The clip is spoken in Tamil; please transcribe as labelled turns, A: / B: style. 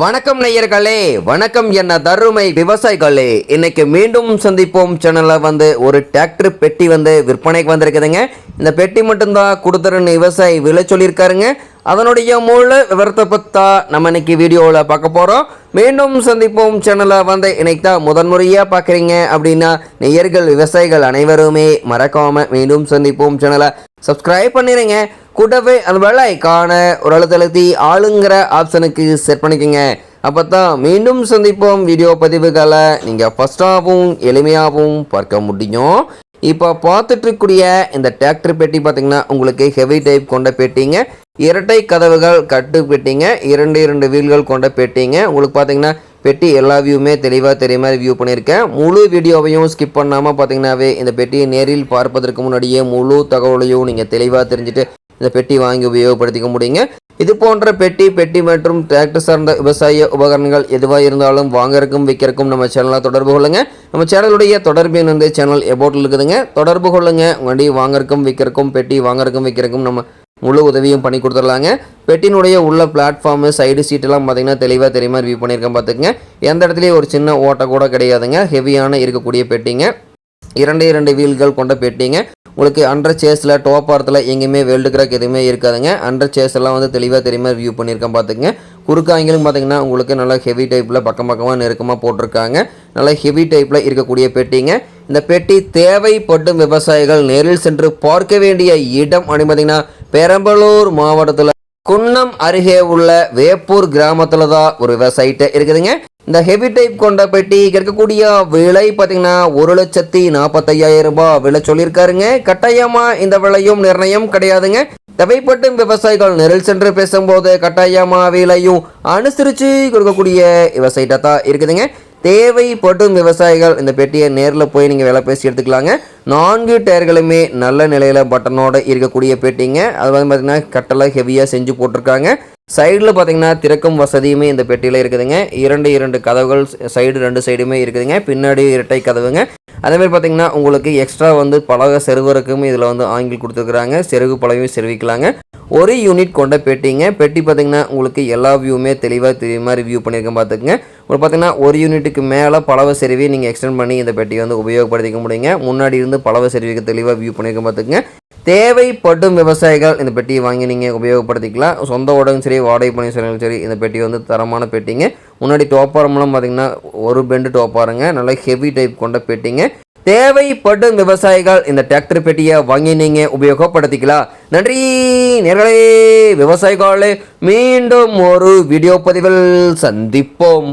A: வணக்கம் நேயர்களே வணக்கம் என்ன தருமை விவசாயிகளே. இன்னைக்கு மீண்டும் சந்திப்போம். சேனலில் வந்து ஒரு டிராக்டர் பெட்டி வந்து விற்பனைக்கு வந்திருக்குதுங்க. இந்த பெட்டி மட்டும்தான் கொடுத்துருன்னு விவசாயி விலை சொல்லியிருக்காருங்க. அதனுடைய முழு விவரத்தை பத்தா நம்ம இன்னைக்கு வீடியோவில் பார்க்க போகிறோம் மீண்டும் சந்திப்போம். சேனலை வந்து இணைத்தா தான் முதன்முறையாக பார்க்குறீங்க அப்படின்னா நேயர்கள் விவசாயிகள் அனைவருமே மறக்காமல் மீண்டும் சந்திப்போம். சேனலை சப்ஸ்கிரைப் பண்ணிடுங்க கூட்டவே அந்த வேலை காண ஒரு அழுத்தழுத்தி ஆளுங்கிற ஆப்ஷனுக்கு செட் பண்ணிக்கோங்க. அப்போ தான் மீண்டும் சந்திப்போம். வீடியோ பதிவுகளை நீங்கள் ஃபஸ்ட்டாகவும் எளிமையாகவும் பார்க்க முடியும். இப்போ பார்த்துட்ருக்கூடிய இந்த டிராக்டர் பெட்டி பார்த்தீங்கன்னா உங்களுக்கு ஹெவி டைப் கொண்ட பெட்டிங்க. இரட்டை கதவுகள் கட்டு பெட்டிங்க. இரண்டு இரண்டு வீல்கள் கொண்ட பெட்டிங்க. உங்களுக்கு பார்த்தீங்கன்னா பெட்டி எல்லா வியூவுமே தெளிவாக தெரிய மாதிரி வியூ பண்ணியிருக்கேன். முழு வீடியோவையும் ஸ்கிப் பண்ணாமல் பார்த்தீங்கன்னாவே இந்த பெட்டியை நேரில் பார்ப்பதற்கு முன்னாடியே முழு தகவலையும் நீங்கள் தெளிவாக தெரிஞ்சுட்டு இந்த பெட்டி வாங்கி உபயோகப்படுத்திக்க முடியுங்க. இது போன்ற பெட்டி பெட்டி மற்றும் டிராக்டர் சார்ந்த விவசாய உபகரணங்கள் எதுவாக இருந்தாலும் வாங்கறக்கும் விற்கிறக்கும் நம்ம சேனலை தொடர்பு கொள்ளுங்க. நம்ம சேனலுடைய தொடர்பு வந்து சேனல் எபோட்டில் இருக்குதுங்க. தொடர்பு கொள்ளுங்க. வண்டி வாங்கறக்கும் விற்கிறக்கும் பெட்டி வாங்கறக்கும் விற்கிறக்கும் நம்ம முழு உதவியும் பண்ணி கொடுத்துடலாங்க. பெட்டினுடைய உள்ள பிளாட்ஃபார்மு சைடு சீட்டெல்லாம் பார்த்திங்கன்னா தெளிவாக தெரியுமா? ரிவ்யூ பண்ணியிருக்கேன் பார்த்துக்குங்க. எந்த இடத்துலையும் ஒரு சின்ன ஓட்டை கூட கிடையாதுங்க. ஹெவியான இருக்கக்கூடிய பெட்டிங்க. இரண்டு இரண்டு வீல்கள் கொண்ட பெட்டிங்க. உங்களுக்கு அண்டர் சேஸில் டோப்பாரத்தில் எங்கேயுமே வெல்டு கிராக் எதுவுமே இருக்காதுங்க. அண்டர் சேஸ் எல்லாம் வந்து தெளிவாக தெரியுமா? வியூ பண்ணியிருக்கேன் பார்த்துக்குங்க. குறுக்காய்களும் பார்த்தீங்கன்னா உங்களுக்கு நல்லா ஹெவி டைப்பில் பக்கம் பக்கமாக நெருக்கமாக போட்டிருக்காங்க. நல்லா ஹெவி டைப்பில் இருக்கக்கூடிய பெட்டிங்க. இந்த பெட்டி தேவைப்படும் விவசாயிகள் நேரில் சென்று பார்க்க வேண்டிய இடம் அப்படின்னு பார்த்தீங்கன்னா பெரம்பலூர் மாவட்டத்தில் குன்னம் அருகே உள்ள வேப்பூர் கிராமத்தில் தான் ஒரு விவசாயிட்ட இருக்குதுங்க. இந்த ஹெவி டைப் கொண்ட பெட்டி இருக்கக்கூடிய விலை பார்த்தீங்கன்னா ஒரு லட்சத்தி நாற்பத்தையாயிரம் ரூபாய் விலை சொல்லியிருக்காருங்க. கட்டாயமாக இந்த விலையும் நிர்ணயம் கிடையாதுங்க. தேவைப்பட்டும் விவசாயிகள் நெரில் சென்று பேசும்போது கட்டாயமாக விலையும் அனுசரித்து கொடுக்கக்கூடிய விவசாயிட்ட தான் இருக்குதுங்க. தேவைப்படும் விவசாயிகள் இந்த பெட்டியை நேரில் போய் நீங்கள் விலை பேசி எடுத்துக்கலாங்க. நான்கு டயர்களுமே நல்ல நிலையில் பட்டனோடு இருக்கக்கூடிய பெட்டிங்க. அது வந்து பார்த்திங்கன்னா கட்டளை ஹெவியாக செஞ்சு போட்டிருக்காங்க. சைடில் பார்த்தீங்கன்னா திறக்கும் வசதியுமே இந்த பெட்டியில் இருக்குதுங்க. இரண்டு இரண்டு கதவுகள் சைடு ரெண்டு சைடுமே இருக்குதுங்க. பின்னாடி இரட்டை கதவுங்க. அதேமாதிரி பார்த்தீங்கன்னா உங்களுக்கு எக்ஸ்ட்ரா வந்து பலக செருவருக்கும் இதில் வந்து ஆங்கில் கொடுத்துருக்குறாங்க. செருகு பலகையும் செருவிக்கலாங்க. ஒரு யூனிட் கொண்ட பெட்டிங்க. பெட்டி பார்த்தீங்கன்னா உங்களுக்கு எல்லா வியூவுமே தெளிவாக தெரியுமா ரிவ்யூ வியூ பண்ணியிருக்கேன் பார்த்துக்குங்க உங்களுக்கு பார்த்தீங்கன்னா ஒரு யூனிட்டுக்கு மேலே பலவை செருவி நீங்கள் எக்ஸ்டெண்ட் பண்ணி இந்த பெட்டியை வந்து உபயோகப்படுத்திக்க முடியுங்க. முன்னாடி இருந்து பலவை செருவிக்கு தெளிவாக வியூ பண்ணியிருக்கேன் பார்த்துக்குங்க தேவைப்படும் விவசாயிகள் இந்த பெட்டியை வாங்கி நீங்கள் உபயோகப்படுத்திக்கலாம். சொந்த உடனும் சரி வாடகை பண்ணி சொல்லுங்க சரி இந்த பெட்டி வந்து தரமான பெட்டிங்க. முன்னாடி டோப்பாரம்லாம் பார்த்தீங்கன்னா ஒரு பெண்டு டோப்பாருங்க நல்ல ஹெவி டைப் கொண்ட பெட்டிங்க. தேவைப்படும் விவசாயிகள் இந்த டிராக்டர் பெட்டியை வாங்கி நீங்கள் உபயோகப்படுத்திக்கலாம். நன்றி நேர்களே. விவசாயிகளே மீண்டும் ஒரு வீடியோ பதிவில் சந்திப்போம்.